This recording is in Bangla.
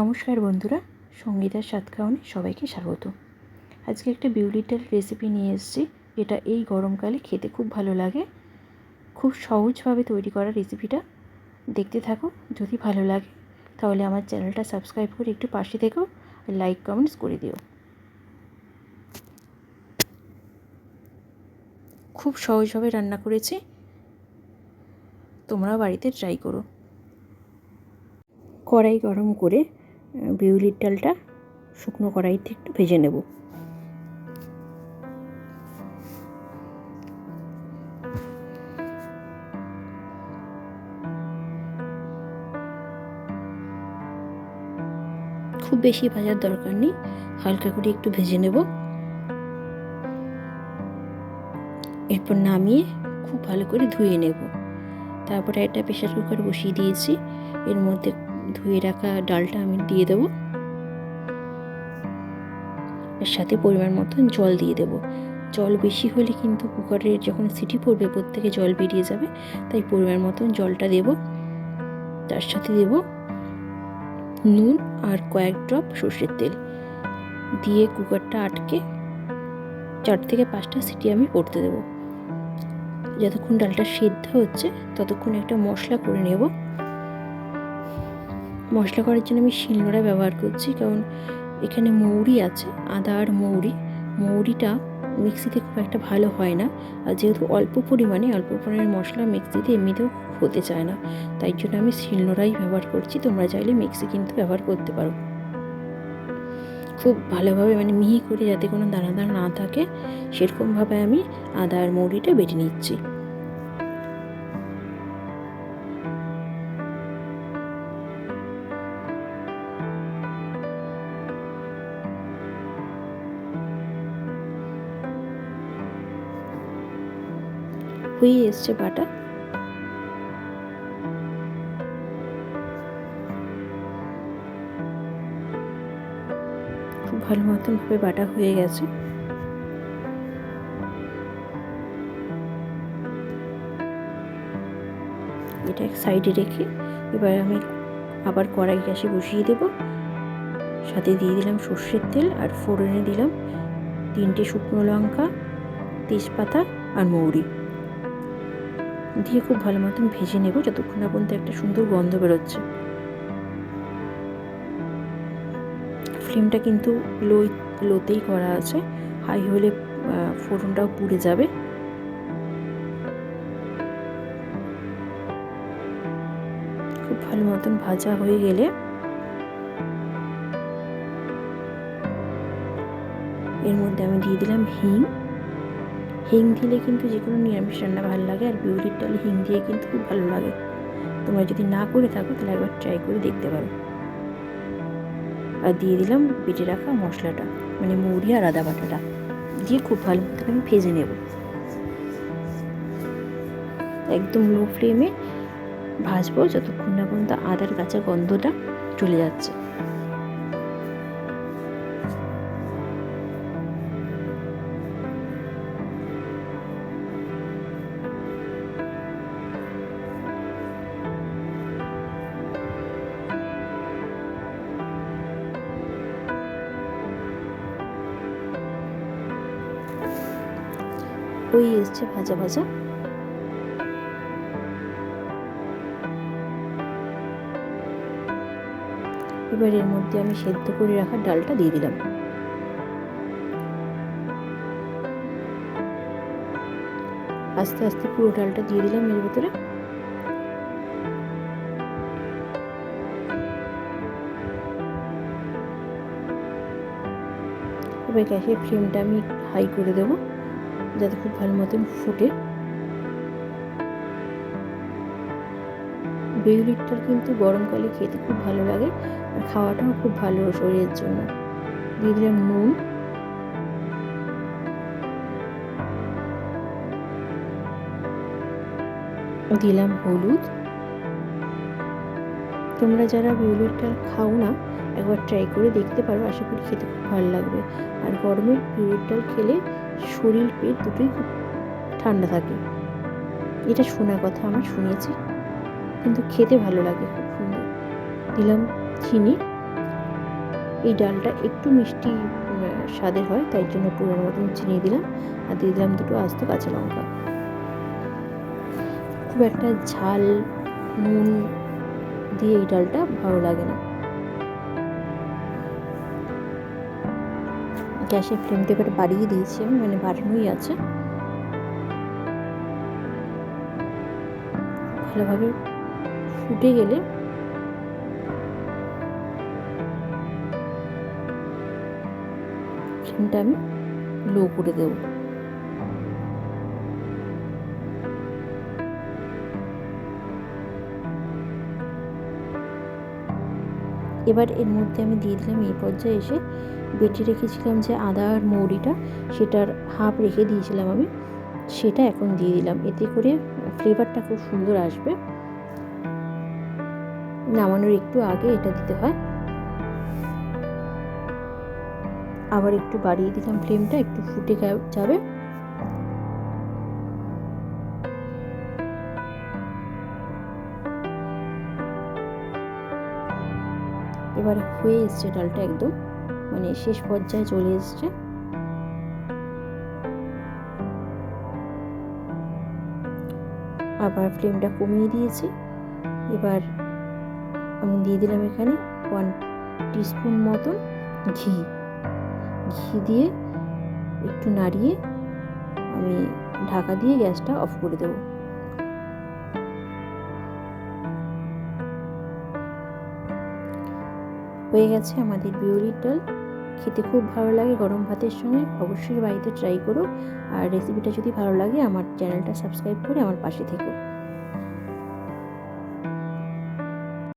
নমস্কার বন্ধুরা সঙ্গীতার স্বাদ খাওয়ানে সবাইকে স্বাগত। আজকে একটা বিউলিটাল রেসিপি নিয়ে এসেছি যেটা এই গরমকালে খেতে খুব ভালো লাগে। খুব সহজভাবে তৈরি করা রেসিপিটা দেখতে থাকো, যদি ভালো লাগে, তাহলে আমার চ্যানেলটা সাবস্ক্রাইব করে একটু পাশে থেকেও লাইক, কমেন্টস করে দিও। খুব সহজভাবে রান্না করেছি তোমরা বাড়িতে ট্রাই করো। কড়াই গরম করে বিউলির ডালটা শুকনো কড়াইতে একটু ভেজে নেব। খুব বেশি ভাজার দরকার নেই, হালকা করে একটু ভেজে নেব। এরপর নামিয়ে খুব ভালো করে ধুয়ে নেব। তারপরে একটা প্রেশার কুকার বসিয়ে দিয়েছি। এর মধ্যে ধুয়ে রাখা ডালটা আমি দিয়ে দেবো। এর সাথে পরিমাণ মতন জল দিয়ে দেবো। জল বেশি হলে কিন্তু কুকারের যখন সিটি পড়বে, প্রত্যেকে জল বেরিয়ে যাবে, তাই পরিমাণ মতন জলটা দেব। তার সাথে দেব নুন আর কয়েক ড্রপ সর্ষের তেল। দিয়ে কুকারটা আটকে চার থেকে পাঁচটা সিটি আমি পড়তে দেবো। যতক্ষণ ডালটা সেদ্ধ হচ্ছে, ততক্ষণ একটা মশলা করে নেব। মশলা করার জন্য আমি শিলনোড়া ব্যবহার করছি, কারণ এখানে মৌরি আছে, আদা আর মৌরি। মৌরিটা মিক্সিতে খুব একটা ভালো হয় না, আর যেহেতু অল্প পরিমাণে, অল্প পরিমাণের মশলা মিক্সিতে এমনিতেও হতে চায় না। তাই জন্য আমি শিলনোড়াই ব্যবহার করছি, তোমরা চাইলে মিক্সি কিন্তু ব্যবহার করতে পারো। খুব ভালোভাবে মানে মিহি করে যাতে কোনো দানা দানা না থাকে, সেরকমভাবে আমি আদা আর মৌরিটা বেটে নিচ্ছি। হয়ে এসছে বাটা খুব ভালো মতনভাবে বাটা হয়ে গেছে। এটা এক সাইডে রেখে এবার আমি আবার কড়াই গ্যাসে বসিয়ে দেব। সাথে দিয়ে দিলাম সর্ষের তেল আর ফোড়নে দিলাম তিনটে শুকনো লঙ্কা, তেজপাতা আর মৌরি। দিয়ে খুব ভালো মতন ভেজে নেব যতক্ষণ না পর্যন্ত একটা সুন্দর গন্ধ বেরোচ্ছে। ফ্লেমটা কিন্তু লো, লোতেই করা আছে। হাই হলে ফোড়নটাও পুড়ে যাবে। খুব ভালো মতন ভাজা হয়ে গেলে এর মধ্যে আমি দিয়ে দিলাম হিং। হিং দিলে কিন্তু যে কোনো নিরামিষ রান্না ভালো লাগে আর বিউলির ডালে হিং দিয়ে কিন্তু খুব ভালো লাগে। তোমরা যদি না করে থাকো তাহলে একবার ট্রাই করে দেখতে পারো। আর দিয়ে দিলাম বেটে রাখা মশলাটা মানে মুড়ি আর আদা বাটাটা। দিয়ে খুব ভালো মতো আমি ভেজে নেব। একদম লো ফ্লেমে ভাজবো যতক্ষণ না পর্যন্ত আদার কাঁচা গন্ধটা চলে যাচ্ছে। হয়ে এসছে ভাজা ভাজা। এবার এর মধ্যে আমি সেদ্ধ করে রাখা ডালটা দিয়ে দিলাম। আস্তে আস্তে পুরো ডালটা দিয়ে দিলাম এর ভিতরে। এবার গ্যাসের ফ্লেমটা আমি হাই করে দেবো। যাতে খুব ভালো মতন ফুটে। বেগুলিটার কিন্তু গরমকালে খেতে খুব ভালো লাগে আর খাওয়াটাও খুব ভালো শরীরের জন্য। দিয়ে দিলাম নুন। দিলাম হলুদ। তোমরা যারা ডাল খাও না একবার ট্রাই করে দেখতে পারো, আশা করি খেতে খুব ভালো লাগবে। আর গরমে বিউলির ডাল খেলে শরীর, পেট দুটোই খুব ঠান্ডা থাকে। এটা শোনা কথা, আমার শুনেছি। কিন্তু খেতে ভালো লাগে, খুব সুন্দর। দিলাম চিনি। এই ডালটা একটু মিষ্টি স্বাদের হয়, তাই জন্য পরিমাণ মতন চিনি দিলাম। আর দিয়ে দিলাম দুটো আস্ত কাঁচা লঙ্কা। খুব একটা ঝাল, নুন দিয়ে এই ডালটা ভালো লাগে না। গ্যাসের ফ্লেমটা এবার বাড়িয়ে দিয়েছি মানে বাড়ানোই আছে। ভালোভাবে ফুটে গেলে ফ্লেমটা আমি লো করে দেবো। এবার এর মধ্যে আমি দিয়ে দিলাম এই পর্যায়ে এসে বেটে রেখেছিলাম যে আদা আর মৌরিটা, সেটার হাফ রেখে দিয়েছিলাম আমি, সেটা এখন দিয়ে দিলাম। এতে করে ফ্লেভারটা খুব সুন্দর আসবে। নামানোর একটু আগে এটা দিতে হয়। আবার একটু বাড়িয়ে দিলাম ফ্লেমটা একটু ফুটে যাবে। এবার হয়ে এসছে ডালটা একদম মানে শেষ পর্যায়ে চলে এসছে। আবার ফ্লেমটা কমিয়ে দিয়েছি। এবার আমি দিয়ে দিলাম এখানে ওয়ান টিস্পুন মতন ঘি। ঘি দিয়ে একটু নাড়িয়ে আমি ঢাকা দিয়ে গ্যাসটা অফ করে দেবো। হয়ে গেছে আমাদের বিউলির ডাল। খেতে খুব ভালো লাগে, গরম ভাতের সঙ্গে। অবশ্যই বাড়িতে ট্রাই করো। আর রেসিপিটা যদি ভালো লাগে, আমার চ্যানেলটা সাবস্ক্রাইব করে আমার পাশে থেকো।